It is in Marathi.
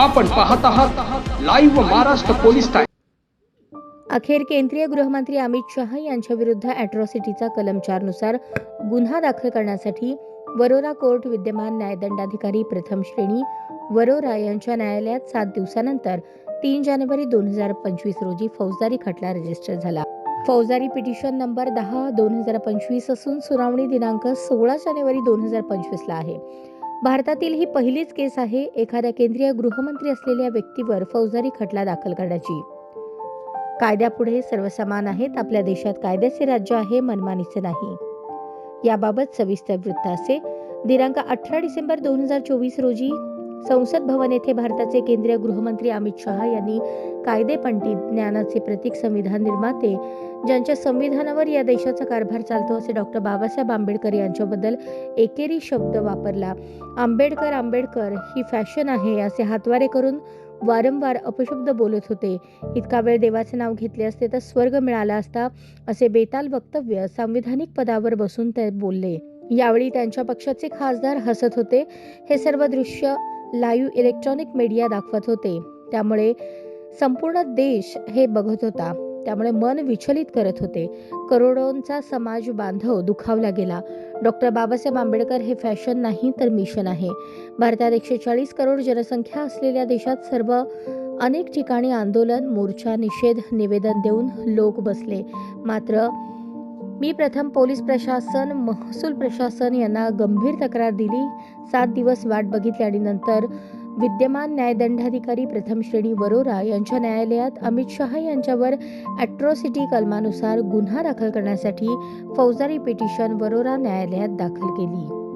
आपण पाहत आहात लाईव्ह महाराष्ट्र पोलीस अखेर केंद्रीय गृहमंत्री अमित शहा यांच्या विरुद्ध अॅट्रॉसिटीचा कलम चारनुसार गुन्हा दाखल करण्यासाठी वरोरा कोर्ट विद्यमान न्यायदंडाधिकारी प्रथम श्रेणी वरोरा यांच्या न्यायालयात सात दिवसानंतर तीन जानेवारी दोन हजार पंचवीस रोजी फौजदारी खटला रजिस्टर झाला. फौजदारी पिटिशन नंबर दहा दोन हजार पंचवीस असून सुनावणी दिनांक सोळा जानेवारी दोन हजार पंचवीसला आहे. भारतातील ही पहिलीच केस आहे एखाद्या केंद्रीय गृहमंत्री असलेल्या व्यक्तीवर फौजदारी खटला दाखल करण्याची. कायद्यापुढे सर्व समान आहेत आपल्या देशात कायद्याचे राज्य आहे मनमानीचे नाही. याबाबत सविस्तर वृत्त असे. दिनांक अठरा डिसेंबर दोन हजार चोवीस रोजी संसद भवन येथे भारताचे केंद्रीय गृहमंत्री अमित शहा यांनी कायदे पंडित ज्ञानाचे प्रतीक संविधान निर्माते ज्यांच्या संविधानावर या देशाचा कारभार चालतो असे डॉक्टर बाबासाहेब आंबेडकर यांच्याबद्दल एकेरी शब्द वापरला. आंबेडकर आंबेडकर ही फॅशन आहे असे हातवारे करून वारंवार अपशब्द बोलत होते. इतका वेळ देवाचे नाव घेतले असते तर स्वर्ग मिळाला असता असे बेताल वक्तव्य संविधानिक पदावर बसून ते बोलले. यावेळी त्यांच्या पक्षाचे खासदार हसत होते. हे सर्व दृश्य लाईव्ह इलेक्ट्रॉनिक मीडिया दाखवत होते. त्यामुळे संपूर्ण देश हे बघत होता. त्यामुळे मन विचलित करत होते. करोडोंचा समाज बांधव दुखावला गेला. डॉक्टर बाबासाहेब आंबेडकर हे फॅशन नाही तर मिशन आहे. भारतात एकशे चाळीस करोड जनसंख्या असलेल्या देशात सर्व अनेक ठिकाणी आंदोलन मोर्चा निषेध निवेदन देऊन लोक बसले. मात्र मी प्रथम पोलीस प्रशासन महसूल प्रशासन यांना गंभीर तक्रार दिली. सात दिवस वाट बघितली आणि नंतर विद्यमान न्यायदंडाधिकारी प्रथम श्रेणी वरोरा यांच्या न्यायालयात अमित शहा यांच्यावर ॲट्रॉसिटी कलमानुसार गुन्हा दाखल करण्यासाठी फौजदारी पिटिशन वरोरा न्यायालयात दाखल केली.